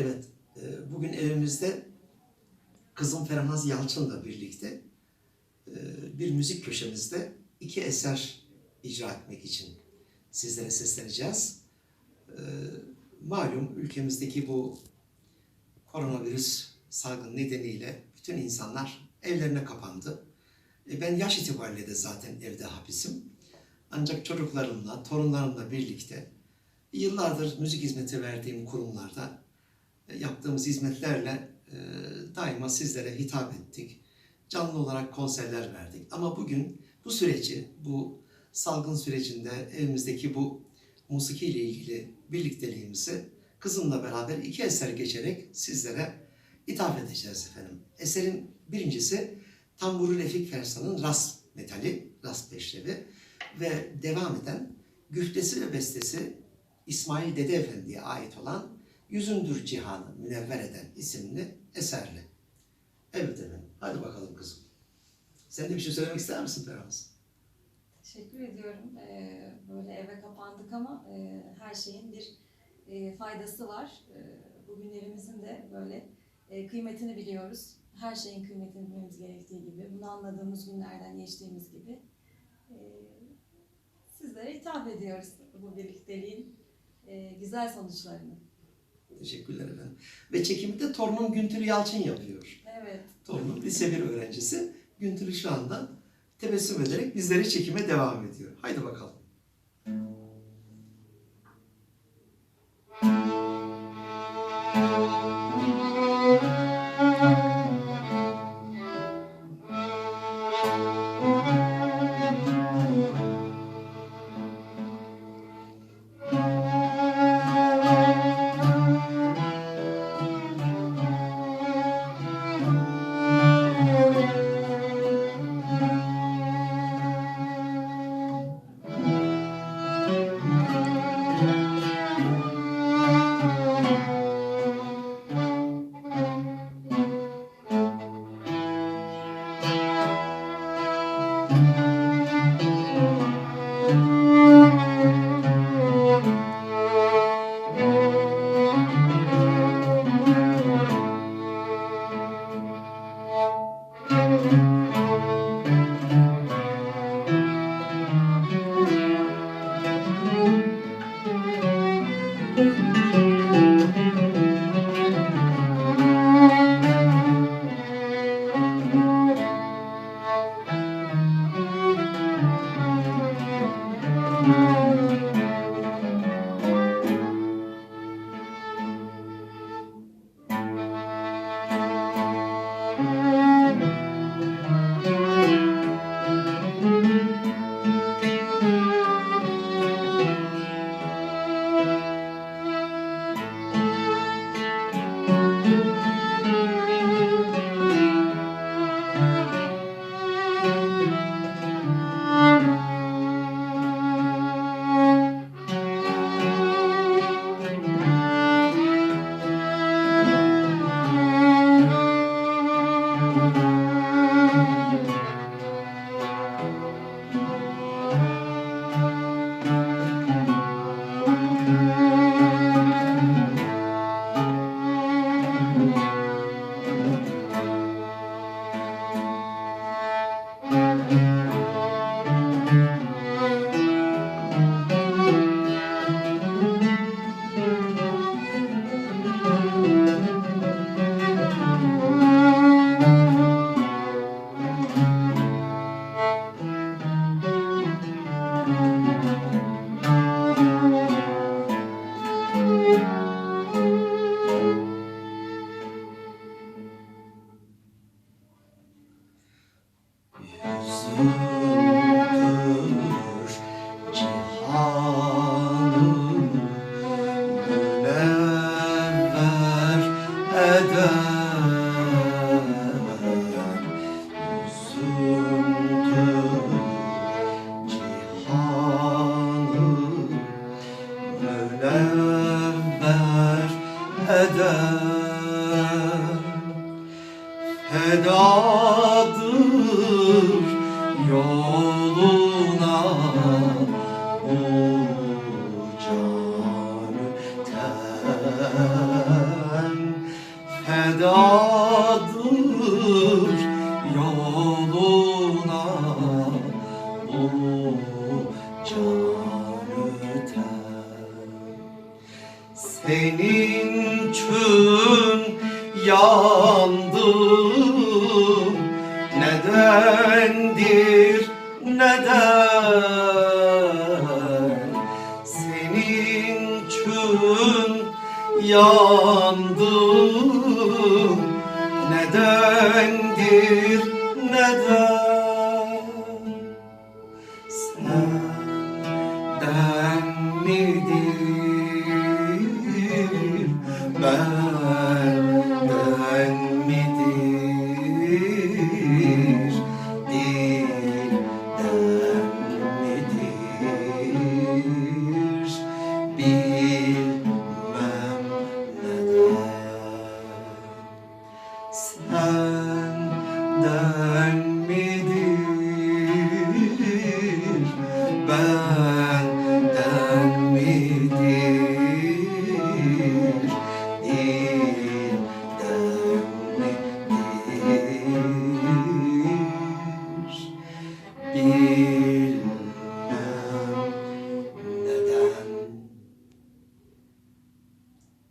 Evet, e, bugün evimizde kızım Fernaz Yalçın'la birlikte e, bir müzik köşemizde iki eser icra etmek için sizlere sesleneceğiz. E, Malum ülkemizdeki bu koronavirüs salgın nedeniyle bütün insanlar evlerine kapandı. Ben yaş itibariyle de zaten evde hapisim. Ancak çocuklarımla, torunlarımla birlikte yıllardır müzik hizmeti verdiğim kurumlarda yaptığımız hizmetlerle e, daima sizlere hitap ettik. Canlı olarak konserler verdik. Ama bugün bu süreci, bu salgın sürecinde evimizdeki bu musiki ile ilgili birlikteliğimizi kızımla beraber iki eser geçerek sizlere ithaf edeceğiz efendim. Eserin birincisi Tamburu Refik Fersan'ın Ras metali, Ras peşrevi ve devam eden güftesi ve bestesi İsmail Dede Efendi'ye ait olan Yüzündür Cihanı Münevver Eden isimli eserle. Evet efendim, hadi bakalım kızım. Sen de bir şey söylemek ister misin Ferhat? Teşekkür ediyorum. Ee, böyle eve kapandık ama e, her şeyin bir e, faydası var. E, bugünlerimizin de böyle e, kıymetini biliyoruz. Her şeyin kıymetini bilmemiz gerektiği gibi, bunu anladığımız günlerden geçtiğimiz gibi e, sizlere hitap ediyoruz bu birlikteliğin güzel sonuçlarını. Teşekkürler efendim. Ve çekimi de torunum Güntül Yalçın yapıyor. Evet. Torunum lise 1 öğrencisi. Güntül şu anda tebessüm ederek bizleri çekime devam ediyor. Haydi bakalım. Yoluna bu canı ter sevdadır yoluna bu can öter. Senin için yandım Nedendir neden Senin için yandım Nedendir neden? Senden midir benden senden midir benden